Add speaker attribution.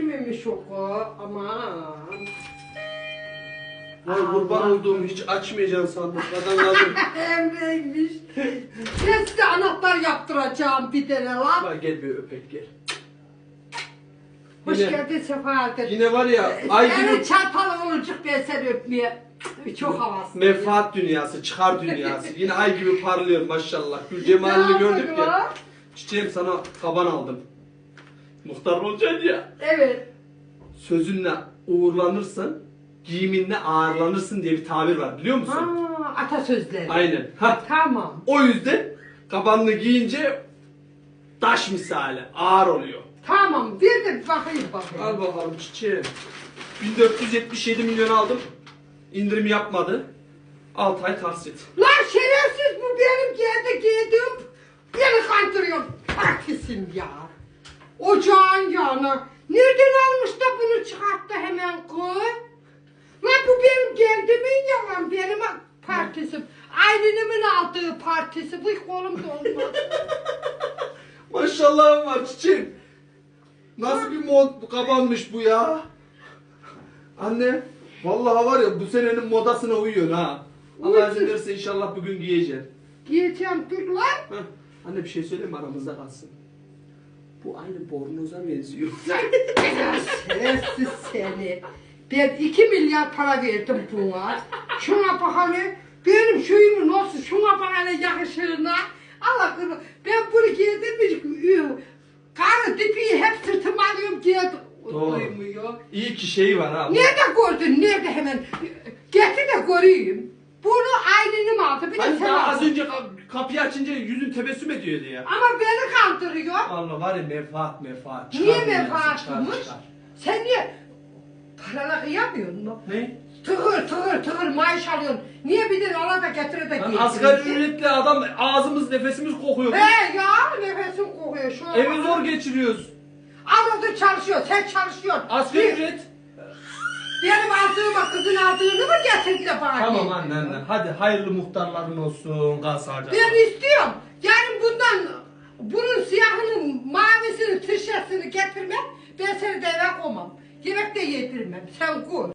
Speaker 1: kiminmiş o? Aman.
Speaker 2: Vay kurban olduğum hiç açmayacaksın sandım. Kadın aldım.
Speaker 1: Emre'ymiş. Ben size anahtar yaptıracağım bir tane lan.
Speaker 2: Bak gel bir öpek gel.
Speaker 1: Hoş
Speaker 2: Yine-
Speaker 1: geldin sefa geldin.
Speaker 2: Yine var ya ay
Speaker 1: Senin
Speaker 2: gibi
Speaker 1: çantalı olacak ben seni öpmeye. Çok havaslı.
Speaker 2: menfaat dünyası, çıkar dünyası. Yine ay gibi parlıyor maşallah. Gül cemalini gördük ya. Çiçeğim sana kaban aldım. Muhtar olacaksın ya.
Speaker 1: Evet.
Speaker 2: Sözünle uğurlanırsın, giyiminle ağırlanırsın diye bir tabir var biliyor musun?
Speaker 1: Ha, atasözleri.
Speaker 2: Aynen. Ha.
Speaker 1: Tamam.
Speaker 2: O yüzden kabanını giyince taş misali ağır oluyor.
Speaker 1: Tamam. Bir de bakayım bakayım.
Speaker 2: Al bakalım çiçeğim. 1477 milyon aldım. İndirim yapmadı. 6 ay taksit.
Speaker 1: Lan şerefsiz bu benim kendi giydim. Beni kandırıyor. Partisin ya. Ocağın yanı. Nereden almış da bunu çıkarttı hemen koy. Lan bu benim kendimin yalan. Benim partisim. Aylin'imin aldığı partisi. Bu kolum dolmaz.
Speaker 2: Maşallah var çiçeğim. Nasıl bir mod kabanmış bu ya? Anne, vallahi var ya bu senenin modasına uyuyor ha. Allah izin verirse inşallah bugün giyeceksin.
Speaker 1: Giyeceğim dur lan.
Speaker 2: Heh. Anne bir şey söyleyeyim mi aramızda kalsın. Bu aynı bornoza benziyor.
Speaker 1: Şerefsiz seni. Ben iki milyar para verdim buna. Şuna bak hele. Benim şeyimin nasıl şuna bak hele yakışığına. Allah kırı. Ben bunu giydim? Karı dipi hep sırtıma alıyorum giydim.
Speaker 2: Doğru.
Speaker 1: Duymuyor.
Speaker 2: İyi ki şey var ha.
Speaker 1: Nerede gördün? Nerede hemen? Getir de göreyim. Bunu Aylin'im aldı. Bir de
Speaker 2: Hani
Speaker 1: sen
Speaker 2: daha az önce kap- kapıyı açınca yüzün tebessüm ediyordu ya.
Speaker 1: Ama beni kandırıyor.
Speaker 2: Allah var ya menfaat menfaat.
Speaker 1: Niye
Speaker 2: Çıkar
Speaker 1: menfaatmış?
Speaker 2: çıkar, çıkar.
Speaker 1: Sen niye? Parana kıyamıyorsun mu?
Speaker 2: Ne?
Speaker 1: Tıkır tıkır tıkır maaş alıyorsun. Niye bir de ona da getire de
Speaker 2: Lan asgari ücretli adam ağzımız nefesimiz kokuyor.
Speaker 1: He ya nefesim kokuyor şu an.
Speaker 2: Evi zor geçiriyoruz.
Speaker 1: Anası çalışıyor, sen çalışıyorsun.
Speaker 2: Asgari
Speaker 1: Bir-
Speaker 2: ücret.
Speaker 1: Benim aldığıma kızın aldığını mı getirdin de bana?
Speaker 2: Tamam anne anne. Hadi hayırlı muhtarların olsun. Kal sağlıcakla.
Speaker 1: Ben istiyorum. Yani bundan bunun siyahının mavisini, tırşasını getirme. Ben seni de eve koymam. Yemek de yedirmem. Sen koy.